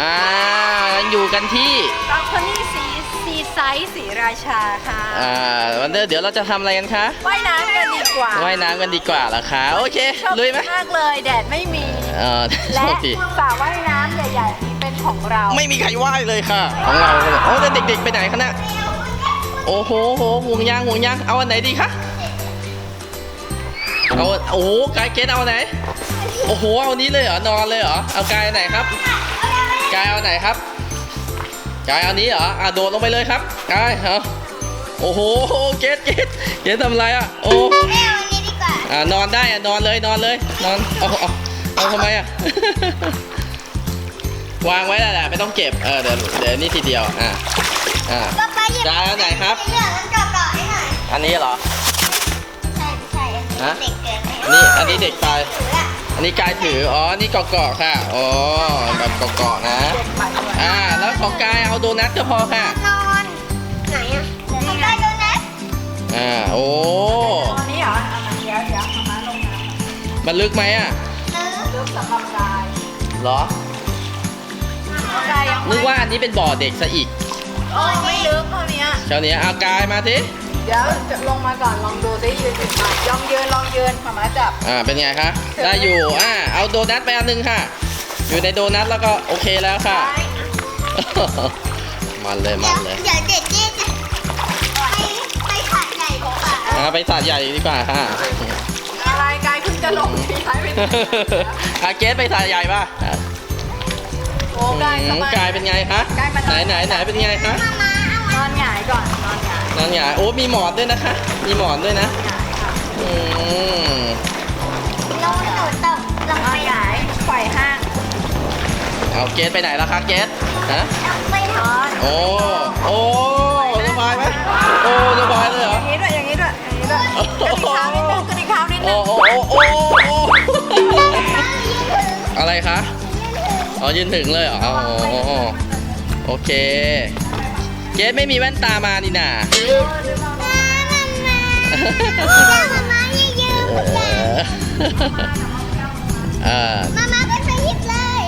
อ่าอยู่กันที่บางคนนี่สีซีไซส์สีราชาค่ะอ่าวันเดอร์เดี๋ยวเราจะทำอะไรกันคะว่ายน้ำกันดีกว่าว่ายน้ำกันดีกว่าเหรอคะโอเคโชคลุดียไหมมากเลยแดดไม่มี เออโชและคดีสระว่ายน้ำใหญ่ๆนี้เป็นของเรา ไม่มีใครว่ายเลยค่ะ ของเราเลยโอ้แล้วเด็กๆไปไหนคะเนี่ยโอ้โหโหห่วงยางห่วงยางเอาอันไหนดีคะเอาโอ้โหกายเกตเอาอันไหนโอ้โหเอานี้เลยเหรอนอนเลยเหรอเอากายอันไหนครับ กายเอาอันไหนครับกายเอานี้เหรออะโดดลงไปเลยครับกายเอาโอ้โหเกตเกตเกตทำอะไรอะโอ้แม่วันนี้ดีกว่าอ่านอนได้อะนอนเลยนอนเลยนอนเอาเอาเอาทำไมอะ วางไว้แล้วแหละไม่ต้องเก็บเออเดี๋ยวเดี๋ยวนี่ทีเดียวอะอะ ป๊าป๊าหยิบจานอันไหนครับเหลืองมันกรอบๆให้หน่อยอันนี้เหรอ ใช่ไม่ใช่อันนี้ฮะ เด็กเกินไปอันนี้อันนี้เด็กไป ถือละ อันนี้กายถือ อ๋ออันนี่เกาะเกาะๆค่ะ อ๋อแบบเกาะเกาะๆนะ อ่า แล้วของกายเอาโดนัทก็พอค่ะ นอนไหนอะป๊าป๊าโดนัทอ่า โอ้ตอนนี้เหรอเอามาเดี๋ยวเดี๋ยวเอามาลงน้มันลึกไหมอะเนื้อำลึกสำหรับกายเหรอกายยังนึกว่าอันนี้เป็นบ่อเด็กซะอีก โอ้ไม่ลึกเท่านี้เช้านี้เอากายมาทีเดี๋ยวจะลงมาก่อนลองดูได้ยืนยืนมายองยืนลองยืนมามาจับ อ่าเป็นไงคะได้อยู่อ่าเอาโดนัทไปอันหนึงค่ะ อยู่ในโดนัทแล้วก็โอเคแล้วค่ะ มันเลยมันเลยเดี๋ยวเด็กเจ๊จะไปไปขาดใหญ่กว่าค่ะอ่าไปสาดใหญ่ดีกว่าค่ะ อะไรกายคุณจะลงที่ท้ายไปไหนอาเกสไปสาดใหญ่ป่ะอะโอ้กายสอืมบายกายเป็นไงคะกายมันไหนไหนไหนเป็นไงคะมามาเอานอนหงายก่อนนอนหงาย นั่นไงโอ้มีหมอนด้วยนะคะ มีหมอนด้วยนะหงายค่ะอืมลงหนูตกลงนอไปนหงายไขว่ห้างเอาเกสไปไหนแล้วคะเกสฮะลงไปนนออนนโอ้โอ้สบายไหมโอ้สบายเลยเหรออย่างนี้ด้วยอย่างนี้ด้วยอย่างนี้ด้วยกระดิกเท้านิดนึงกระดิกเท้านิดนึโอ้งโอ้โอ้โอ้โอ้อะไรคะอ๋อยืนถึงเลยเหรออ๋อโอเค เกสไม่มีแว่นตามานี่นามามาเยอะเออๆมามาก็ใส่ยิบเลย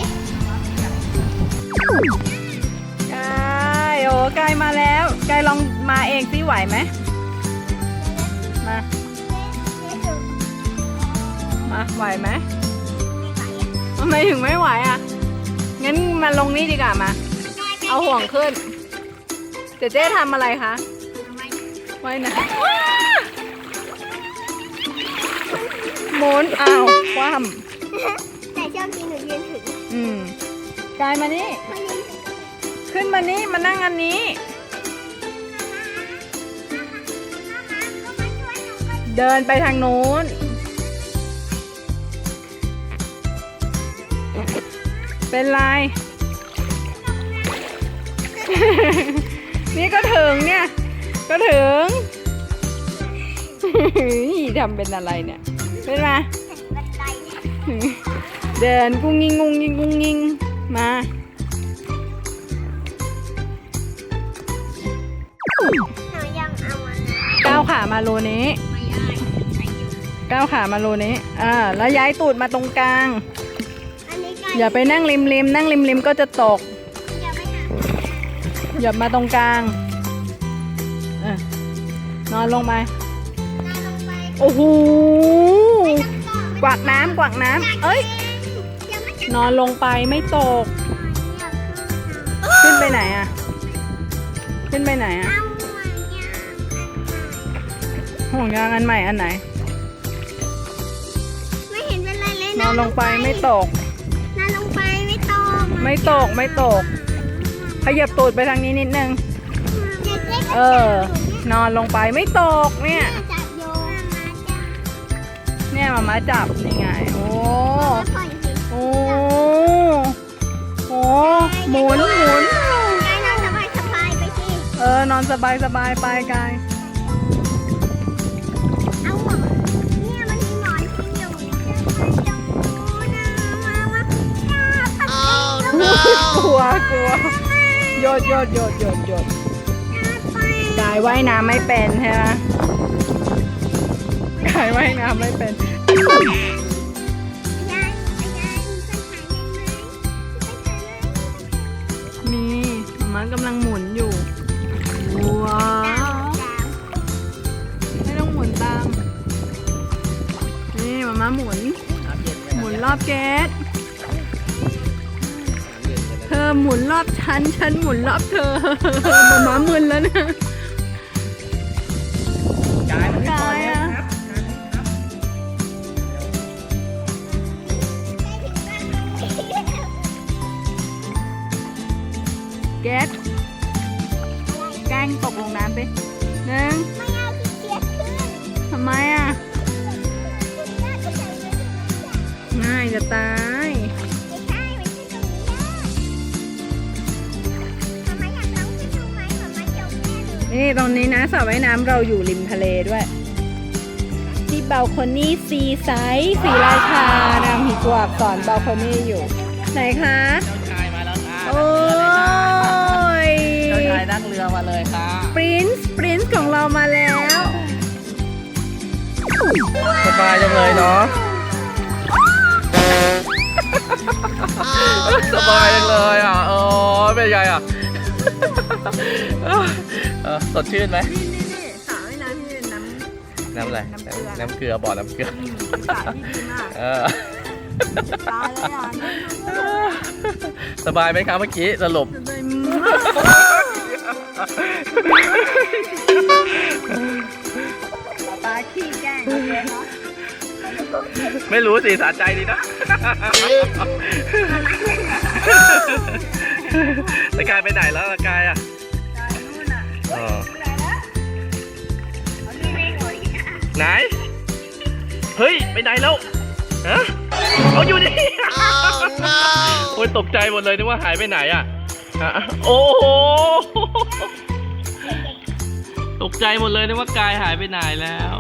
กายโอ้กายมาแล้วกายลองมาเองสิไหวไหมมามาไหวไหมทำไมถึงไม่ไหวอะงั้นมาลงนี่ดีกว่ามา เอาห่วงขึ้น เจเจ๊ทำอะไรคะไว้นะหมุนอ้าวคว่แต่ชอบกินหนูยืนถึงำอืมกายมานี่ มันยืนถึงขึ้นมานี่มานั่งอันนี้ เดินไปทางนู้น เป็นไร นี่ก็ถึงเนี่ย ก็ถึงทำเป็นอะไรเนี่ยเป็นมาบันไดเดินกุ้งยิงกุ้งยิงกุ้งยิงมาหนูยังเอาอันนั้นก้าวขามารูนี้ไม่ได้ใส่อยู่ก้าวขามารูนี้อ่าแล้วย้ายตูดมาตรงกลางอันนี้ก็อย่าไปนั่งริมริมนั่งริมริมก็จะตกอย่าไปหา อย่ามาตรงกลางเออนอนลงไปหน้าลงไป โอ้โหไม่ต้องเกาะกวักน้ำกวักน้ำเอ้ยยังไม่นอนลงไปไม่ตกอยากขึ้นไปไหนอะขึ้นไปไหนอะเอาหวังยางห่วงยางอันใหม่อันไหน ไม่เห็นเป็นไรเลยนอนลงไปไม่ตก นอนลงไปไม่ตก ไม่ตกไม่ตก ขยับตูดไปทางนี้นิดนึง เออ นอนลงไปไม่ตกเนี่ยจับโยนมาจับเนี่ยมามาจับนี่ไง โอ้ปล่อยสิโอ้โหหมุนหมุนกายนอนสบายสบายไปสิเออนอนสบายสบายไปกายเอาหมอนเนี่ยมันมีหมอนที่อยู่ตรงนู้นนะมาว่าจับปัดจับกลัวกลัว โยดโยดโยดโยดโยดกายว่ายน้ำไม่เป็นใช่ไหมกายว่ายน้ำไม่เป็นยายยายไปถ่ายได้ไหมไปถ่ามมากำลังหมุนอยู่ ว้าว ไม่ต้องหมุนตาม นี่มามาหมุน หมุนรอบเกส ธอหมุนรอบฉัน ฉันหมุนรอบเธอมาม่ามึนแล้วนะกายมันไม่พอกายแล้วอะครับกายมันครับเกส น่เลยนี่ตรงนี้นะสระว่ายน้ำเราอยู่ริมทะเลด้วย ที่เบลคอนี่ซีไซส์สีราชานำหิกวกสอนเบลคอนี่อยู่ ไหนคะ เจ้าชายมาแล้วค่ะโอ้ยเจ้าชายนั่งเรือมาเลยค่ะปรินซ์ปรินซ์ของเรามาแล้ว สบายจังเลยเนาะสบายจังเลยอะโอ้เป็นไงอะเออสดชื่นไหมนี่นี่นี่สระว่ายน้ำที่น้ำน้ำอะไรน้ำเกลือน้ำเกลือบ่อน้ำเกลืออืมเป็นสระที่ดีมากเออตายเลยอะนี่สบายไหมครับเมื่อกี้สรุปจะได้มากตาขี้แกล้งเจ๊เนาะไม่รู้สิสาใจดีนะตะกายไปไหนแล้วตะกายอะตายนู่ นอะอ๋อเอานี่ไม่คุยไหน เฮ้ย ไปไหนแล้วฮะเอาอยู่นี่โอ้ยตกใจหมดเลยนึกว่าหายไปไหนอะอะโอ้โหตกใจหมดเลยนึกว่ากายหายไปไหนแล้ว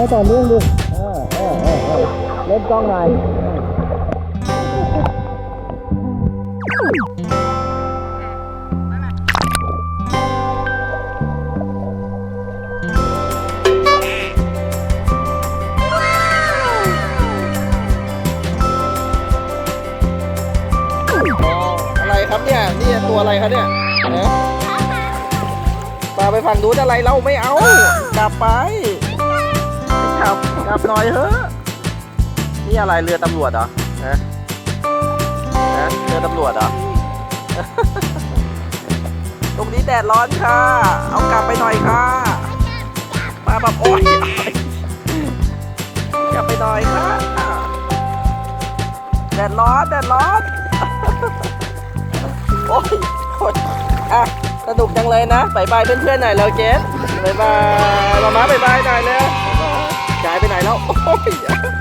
ว่ายมาดิว่ายต่อเนื่องดิเออเออเออเออเล่นกล้องหน่อยอะไรครับเนี่ย นี่ตัวอะไรครับเนี่ยนะปลาไปฝั่งนู้นอะไรเราไม่เอา กลับไป กลับกลับหน่อยเถอะนี่อะไรเรือตำรวจเหรอนะนะเรือตำรวจเหรอตรงนี้แดดร้อนค่ะ เอากลับไปหน่อยค่ะปลาแบบโอ๊ยกลับไปหน่อยค่ะแดดร้อนแดดร้อนโอ้ยโคตรอะสนุกจังเลยนะบายบายเพื่อนๆหน่อยแล้วเจสบายบายมาม้าบายบายหน่อยเร็วบ๊ายบาย กายไปไหนแล้วโอ้ย